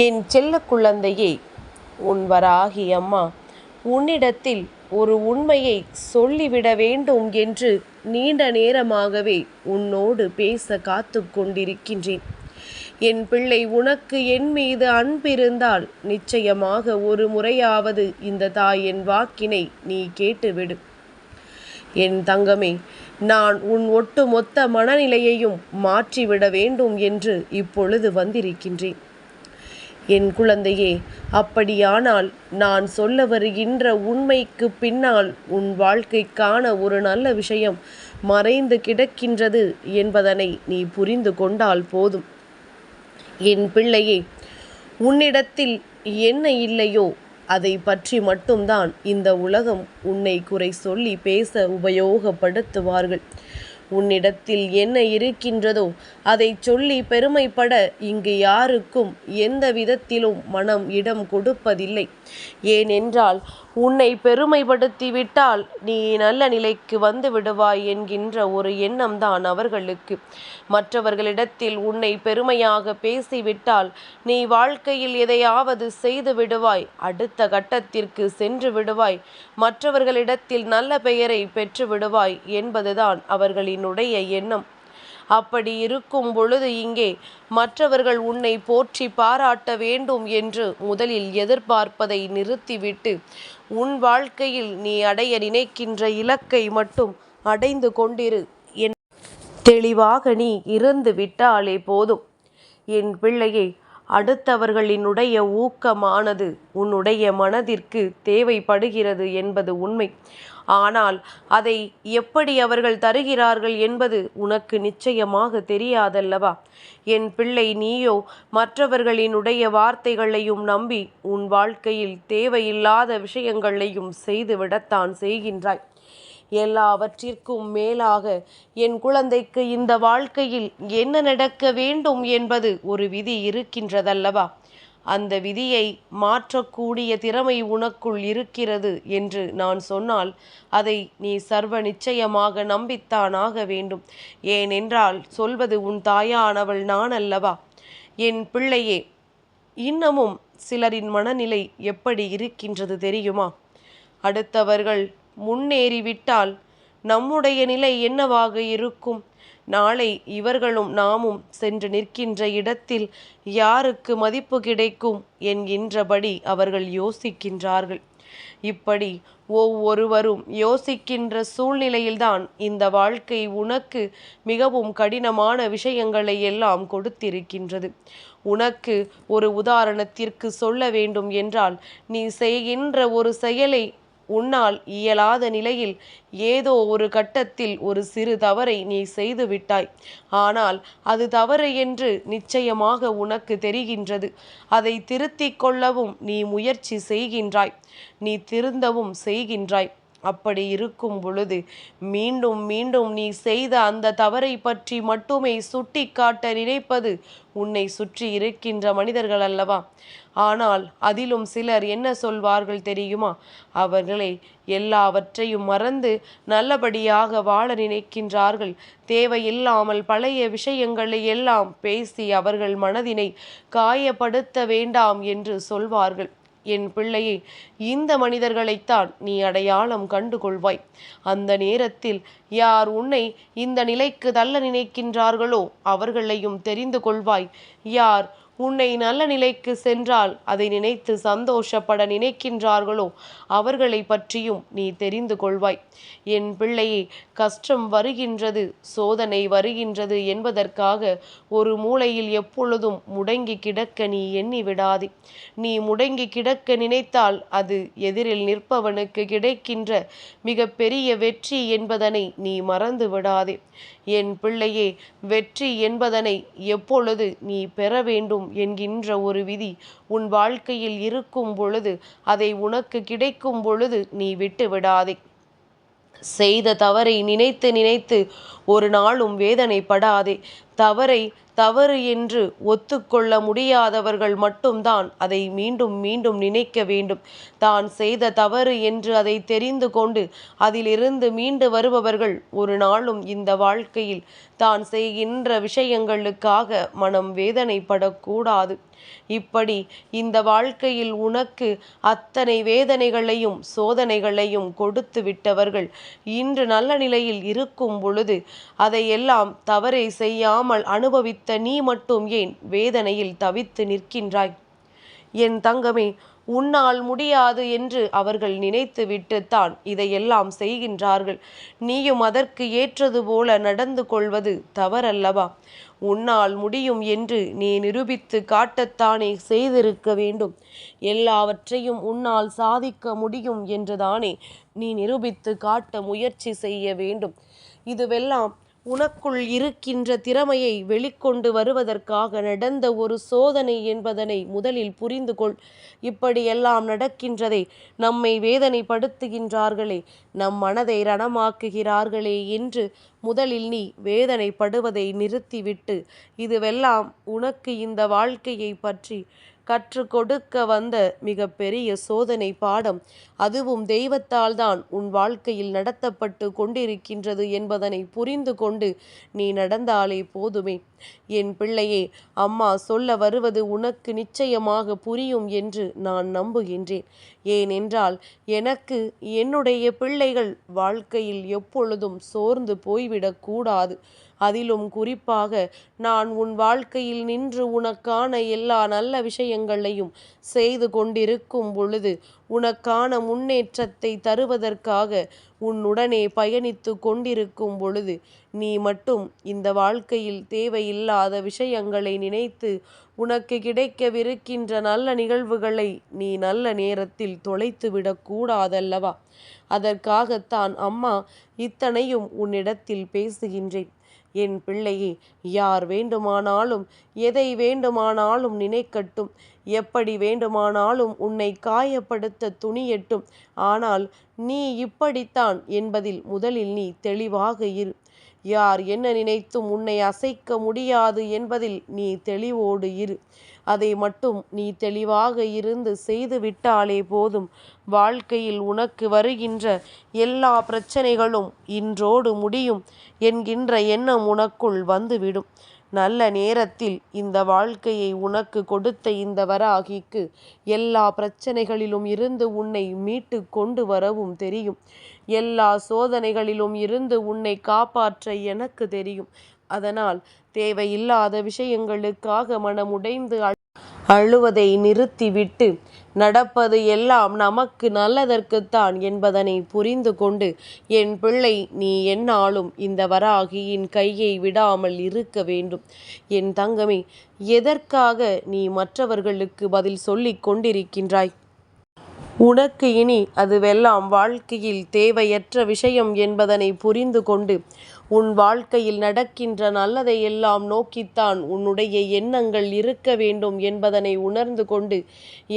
என் செல்ல குழந்தையே உன் வராகி அம்மா உன்னிடத்தில் ஒரு உண்மையை சொல்லிவிட வேண்டும் என்று நீண்ட நேரமாகவே உன்னோடு பேச காத்து கொண்டிருக்கின்றேன். என் பிள்ளை உனக்கு என் மீது அன்பிருந்தால் நிச்சயமாக ஒரு முறையாவது இந்த தாயின் வாக்கினை நீ கேட்டுவிடு. என் தங்கமே நான் உன் ஒட்டுமொத்த மனநிலையையும் மாற்றிவிட வேண்டும் என்று இப்பொழுது வந்திருக்கின்றேன். என் குழந்தையே அப்படியானால் நான் சொல்ல வருகின்ற உண்மைக்கு பின்னால் உன் வாழ்க்கைக்கான ஒரு நல்ல விஷயம் மறைந்து கிடக்கின்றது என்பதனை நீ புரிந்து கொண்டால் போதும். என் பிள்ளையே உன்னிடத்தில் என்ன இல்லையோ அதை பற்றி மட்டும்தான் இந்த உலகம் உன்னை குறை சொல்லி பேச உபயோகப்படுத்துவார்கள். உன்னிடத்தில் என்ன இருக்கின்றதோ அதை சொல்லி பெருமைப்பட இங்கு யாருக்கும் எந்த விதத்திலும் மனம் இடம் கொடுப்பதில்லை. ஏனென்றால் உன்னை பெருமைப்படுத்தி விட்டால் நீ நல்ல நிலைக்கு வந்து விடுவாய் என்கின்ற ஒரு எண்ணம் தான் அவர்களுக்கு. மற்றவர்களிடத்தில் உன்னை பெருமையாக பேசிவிட்டால் நீ வாழ்க்கையில் எதையாவது செய்து விடுவாய் அடுத்த கட்டத்திற்கு சென்று விடுவாய் மற்றவர்களிடத்தில் நல்ல பெயரை பெற்று விடுவாய் என்பதுதான் அவர்களினுடைய எண்ணம். அப்படி இருக்கும் பொழுது இங்கே மற்றவர்கள் உன்னை போற்றி பாராட்ட வேண்டும் என்று முதலில் எதிர்பார்ப்பதை நிறுத்திவிட்டு உன் வாழ்க்கையில் நீ அடைய நினைக்கின்ற இலக்கை மட்டும் அடைந்து கொண்டிரு. என் தெளிவாக நீ இருந்து விட்டாலே போதும். என் பிள்ளையை அடுத்தவர்களினுடைய ஊக்கமானது உன்னுடைய மனதிற்கு தேவைப்படுகிறது என்பது உண்மை. ஆனால் அதை எப்படி அவர்கள் தருகிறார்கள் என்பது உனக்கு நிச்சயமாக தெரியாதல்லவா? என் பிள்ளை நீயோ மற்றவர்களினுடைய வார்த்தைகளையும் நம்பி உன் வாழ்க்கையில் தேவையில்லாத விஷயங்களையும் செய்துவிடத்தான் செய்கின்றாய். எல்லாவற்றிற்கும் மேலாக என் குழந்தைக்கு இந்த வாழ்க்கையில் என்ன நடக்க வேண்டும் என்பது ஒரு விதி இருக்கின்றதல்லவா? அந்த விதியை மாற்றக்கூடிய திறமை உனக்குள் இருக்கிறது என்று நான் சொன்னால் அதை நீ சர்வ நிச்சயமாக நம்பித்தான் ஆக வேண்டும். ஏனென்றால் சொல்வது உன் தாயானவள் நான் அல்லவா? என் பிள்ளையே இன்னமும் சிலரின் மனநிலை எப்படி இருக்கின்றது தெரியுமா? அடுத்தவர்கள் முன்னேறிவிட்டால் நம்முடைய நிலை என்னவாக இருக்கும்? நாளை இவர்களும் நாமும் சென்று நிற்கின்ற இடத்தில் யாருக்கு மதிப்பு கிடைக்கும் என்கின்றபடி அவர்கள் யோசிக்கின்றார்கள். இப்படி ஒவ்வொருவரும் யோசிக்கின்ற சூழ்நிலையில்தான் இந்த வாழ்க்கை உனக்கு மிகவும் கடினமான விஷயங்களை எல்லாம் கொடுத்திருக்கின்றது. உனக்கு ஒரு உதாரணத்திற்கு சொல்ல வேண்டும் என்றால் நீ செய்கின்ற ஒரு செயலை உன்னால் இயலாத நிலையில் ஏதோ ஒரு கட்டத்தில் ஒரு சிறு தவறை நீ செய்து விட்டாய். ஆனால் அது தவறு என்று நிச்சயமாக உனக்கு தெரிகின்றது. அதை திருத்திக் கொள்ளவும் நீ முயற்சி செய்கின்றாய். நீ திருந்தவும் செய்கின்றாய். அப்படி இருக்கும் பொழுது மீண்டும் மீண்டும் நீ செய்த அந்த தவறை பற்றி மட்டுமே சுட்டி காட்ட நினைப்பது உன்னை சுற்றி இருக்கின்ற மனிதர்கள் அல்லவா? ஆனால் அதிலும் சிலர் என்ன சொல்வார்கள் தெரியுமா? அவர்களே எல்லாவற்றையும் மறந்து நல்லபடியாக வாழ நினைக்கின்றார்கள். தேவையில்லாமல் பழைய விஷயங்களை எல்லாம் பேசி அவர்கள் மனதினை காயப்படுத்த வேண்டாம் என்று சொல்வார்கள். என் பிள்ளையே இந்த மனிதர்களைத்தான் நீ அடையாளம் கண்டு கொள்வாய் அந்த நேரத்தில் யார் உன்னை இந்த நிலைக்கு தள்ள நினைக்கின்றார்களோ அவர்களையும் தெரிந்து கொள்வாய். யார் உன்னை நல்ல நிலைக்கு சென்றால் அதை நினைத்து சந்தோஷப்பட நினைக்கின்றார்களோ அவர்களை பற்றியும் நீ தெரிந்து கொள்வாய். என் பிள்ளையே கஷ்டம் வருகின்றது சோதனை வருகின்றது என்பதற்காக ஒரு மூலையில் எப்பொழுதும் முடங்கி கிடக்க நீ எண்ணி விடாதே. நீ முடங்கி கிடக்க நினைத்தால் அது எதிரில் நிற்பவனுக்கு கிடைக்கின்ற மிக பெரிய வெற்றி என்பதனை நீ மறந்து விடாதே. என் பிள்ளையே வெற்றி என்பதனை எப்பொழுது நீ பெற வேண்டும் என்கின்ற ஒரு விதி உன் வாழ்க்கையில் இருக்கும் பொழுது அதை உனக்கு கிடைக்கும் பொழுது நீ விட்டு விடாதே. செய்த தவறை நினைத்து நினைத்து ஒரு நாளும் வேதனைப்படாதே. தவறை தவறு என்று ஒத்துக்கொள்ள முடியாதவர்கள் மட்டும்தான் அதை மீண்டும் மீண்டும் நினைக்க வேண்டும். தான் செய்த தவறு என்று அதை தெரிந்து கொண்டு அதிலிருந்து மீண்டு வருபவர்கள் ஒரு நாளும் இந்த வாழ்க்கையில் தான் செய்கின்ற விஷயங்களுக்காக மனம் வேதனைப்படக்கூடாது. இப்படி இந்த வாழ்க்கையில் உனக்கு அத்தனை வேதனைகளையும் சோதனைகளையும் கொடுத்து விட்டவர்கள் இன்று நல்ல நிலையில் இருக்கும் பொழுது அதையெல்லாம் தவறை செய்யாமல் அனுபவித்த நீ மட்டும் ஏன் வேதனையில் தவித்து நிற்கின்றாய்? என் தங்கமே உன்னால் முடியாது என்று அவர்கள் நினைத்துவிட்டுத்தான் இதையெல்லாம் செய்கின்றார்கள். நீயும் அதற்கு ஏற்றது போல நடந்து கொள்வது தவறல்லவா? உன்னால் முடியும் என்று நீ நிரூபித்து காட்டத்தானே செய்திருக்க வேண்டும். எல்லாவற்றையும் உன்னால் சாதிக்க முடியும் என்றுதானே நீ நிரூபித்து காட்ட முயற்சி செய்ய வேண்டும். இதுவெல்லாம் உனக்குள் இருக்கின்ற திறமையை வெளிக்கொண்டு வருவதற்காக நடந்த ஒரு சோதனை என்பதனை முதலில் புரிந்து கொள். இப்படியெல்லாம் நடக்கின்றதை நம்மை வேதனைப்படுத்துகின்றார்களே. நம் மனதை ரணமாக்குகிறார்களே என்று முதலில் நீ வேதனைப்படுவதை நிறுத்திவிட்டு இதுவெல்லாம் உனக்கு இந்த வாழ்க்கையை பற்றி கற்றுக் கொடுக்க வந்த மிக பெரிய சோதனை பாடம். அதுவும் தெய்வத்தால் தான் உன் வாழ்க்கையில் நடத்தப்பட்டு கொண்டிருக்கின்றது என்பதனை புரிந்து கொண்டு நீ நடந்தாலே போதுமே. என் பிள்ளையே அம்மா சொல்ல வருவது உனக்கு நிச்சயமாக புரியும் என்று நான் நம்புகின்றேன். ஏனென்றால் எனக்கு என்னுடைய பிள்ளைகள் வாழ்க்கையில் எப்பொழுதும் சோர்ந்து போய்விடக்கூடாது அதிலும் குறிப்பாக நான் உன் வாழ்க்கையில் நின்று உனக்கான எல்லா நல்ல விஷயங்களையும் செய்து கொண்டிருக்கும் பொழுது உனக்கான முன்னேற்றத்தை தருவதற்காக உன்னுடனே பயணித்து கொண்டிருக்கும் பொழுது நீ மட்டும் இந்த வாழ்க்கையில் தேவையில்லாத விஷயங்களை நினைத்து உனக்கு கிடைக்கவிருக்கின்ற நல்ல நிகழ்வுகளை நீ நல்ல நேரத்தில் தொலைத்து விடக்கூடாதல்லவா அதற்காகத்தான் அம்மா இத்தனையும் உன்னிடத்தில் பேசுகின்றேன். என் பிள்ளையே யார் வேண்டுமானாலும் எதை வேண்டுமானாலும் நினைக்கட்டும். எப்படி வேண்டுமானாலும் உன்னை காயப்படுத்த துணியட்டும். ஆனால் நீ இப்படித்தான் என்பதில் முதலில் நீ தெளிவாக இரு. யார் என்ன நினைத்தும் உன்னை அசைக்க முடியாது என்பதில் நீ தெளிவோடு இரு. அதை மட்டும் நீ தெளிவாக இருந்து செய்து விட்டாலே போதும். வாழ்க்கையில் உனக்கு வருகின்ற எல்லா பிரச்சனைகளும் இன்றோடு முடியும் என்கின்ற எண்ணம் உனக்குள் வந்துவிடும். நல்ல நேரத்தில் இந்த வாழ்க்கையை உனக்கு கொடுத்த இந்த வராகிக்கு எல்லா பிரச்சனைகளிலும் இருந்து உன்னை மீட்டு கொண்டு வரவும் தெரியும். எல்லா சோதனைகளிலும் இருந்து உன்னை காப்பாற்ற எனக்கு தெரியும். அதனால் தேவையில்லாத விஷயங்களுக்காக மனமுடைந்து அழுவதை நிறுத்திவிட்டு நடப்பது எல்லாம் நமக்கு நல்லதற்குத்தான் என்பதனை புரிந்து கொண்டு என் பிள்ளை நீ என்னாலும் இந்த வராகியின் கையை விடாமல் இருக்க வேண்டும். என் தங்கமே எதற்காக நீ மற்றவர்களுக்கு பதில் சொல்லிக் கொண்டிருக்கின்றாய்? உனக்கு இனி அதுவெல்லாம் வாழ்க்கையில் தேவையற்ற விஷயம் என்பதனை புரிந்து கொண்டு உன் வாழ்க்கையில் நடக்கின்ற நல்லதை எல்லாம் நோக்கித்தான் உன்னுடைய எண்ணங்கள் இருக்க வேண்டும் என்பதனை உணர்ந்து கொண்டு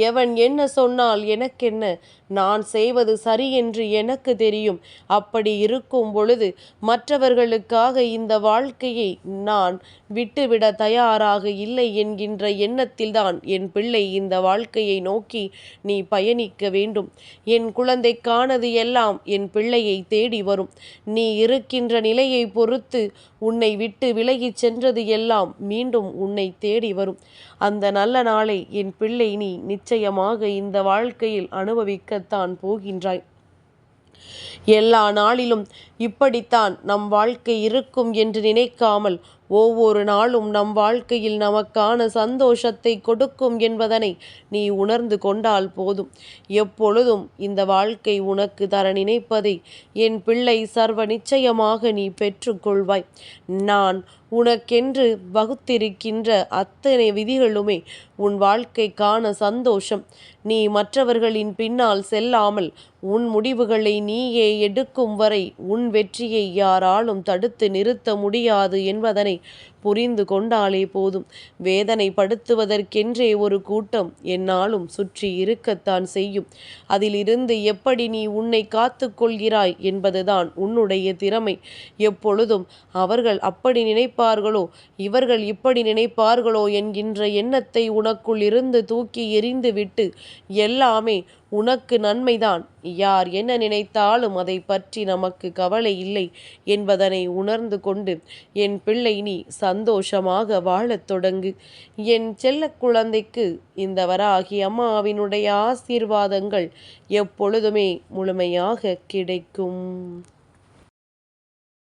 எவன் என்ன சொன்னால் எனக்கென்ன? நான் செய்வது சரி என்று எனக்கு தெரியும். அப்படி இருக்கும் பொழுது மற்றவர்களுக்காக இந்த வாழ்க்கையை நான் விட்டுவிட தயாராக இல்லை என்கின்ற எண்ணத்தில்தான் என் பிள்ளை இந்த வாழ்க்கையை நோக்கி நீ பயணிக்க வேண்டும். என் குழந்தைக்கானது எல்லாம் என் பிள்ளையை தேடி வரும். நீ இருக்கின்ற நிலையை பொறுத்து உன்னை விட்டு விலகிச் சென்றது எல்லாம் மீண்டும் உன்னை தேடி வரும். அந்த நல்ல நாளை என் பிள்ளை நீ நிச்சயமாக இந்த வாழ்க்கையில் அனுபவிக்க அனுபவிக்கத்தான் போகின்றாய். எல்லா நாளிலும் இப்படித்தான் நம் வாழ்க்கை இருக்கும் என்று நினைக்காமல் ஒவ்வொரு நாளும் நம் வாழ்க்கையில் நமக்கான சந்தோஷத்தை கொடுக்கும் என்பதனை நீ உணர்ந்து கொண்டால் போதும். எப்பொழுதும் இந்த வாழ்க்கை உனக்கு தர நினைப்பதை என் பிள்ளை சர்வ நிச்சயமாக நீ பெற்றுக்கொள்வாய். நான் உனக்கென்று வகுத்திருக்கின்ற அத்தனை விதிகளுமே உன் வாழ்க்கைக்கான சந்தோஷம். நீ மற்றவர்களின் பின்னால் செல்லாமல் உன் முடிவுகளை நீயே எடுக்கும் வரை உன் வெற்றியை யாராலும் தடுத்து நிறுத்த முடியாது என்பதனை புரிந்து கொண்டாலே போதும். வேதனை படுத்துவதற்கென்றே ஒரு கூட்டம் என்னாலும் சுற்றி இருக்கத்தான் செய்யும். அதிலிருந்து எப்படி நீ உன்னை காத்து கொள்கிறாய் என்பதுதான் உன்னுடைய திறமை. எப்பொழுதும் அவர்கள் அப்படி நினைப்பார்களோ இவர்கள் இப்படி நினைப்பார்களோ என்கின்ற எண்ணத்தை உனக்குள் இருந்து தூக்கி எறிந்துவிட்டு எல்லாமே உனக்கு நன்மைதான். யார் என்ன நினைத்தாலும் அதை பற்றி நமக்கு கவலை இல்லை என்பதனை உணர்ந்து கொண்டு என் பிள்ளை நீ சந்த சந்தோஷமாக வாழத் தொடங்கு. என் செல்ல குழந்தைக்கு இந்த வராகி அம்மாவினுடைய ஆசீர்வாதங்கள் எப்பொழுதுமே முழுமையாக கிடைக்கும்.